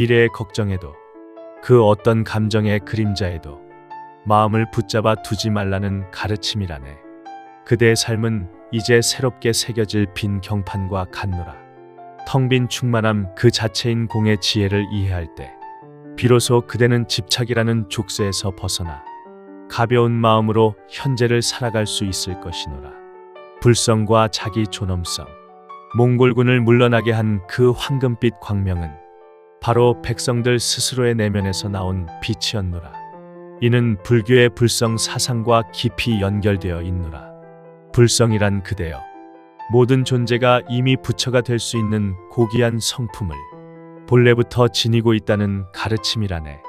미래의 걱정에도 그 어떤 감정의 그림자에도 마음을 붙잡아 두지 말라는 가르침이라네. 그대의 삶은 이제 새롭게 새겨질 빈 경판과 같노라. 텅 빈 충만함 그 자체인 공의 지혜를 이해할 때 비로소 그대는 집착이라는 족쇄에서 벗어나 가벼운 마음으로 현재를 살아갈 수 있을 것이노라. 불성과 자기 존엄성, 몽골군을 물러나게 한 그 황금빛 광명은 바로 백성들 스스로의 내면에서 나온 빛이었노라. 이는 불교의 불성 사상과 깊이 연결되어 있노라. 불성이란 그대여. 모든 존재가 이미 부처가 될 수 있는 고귀한 성품을 본래부터 지니고 있다는 가르침이라네.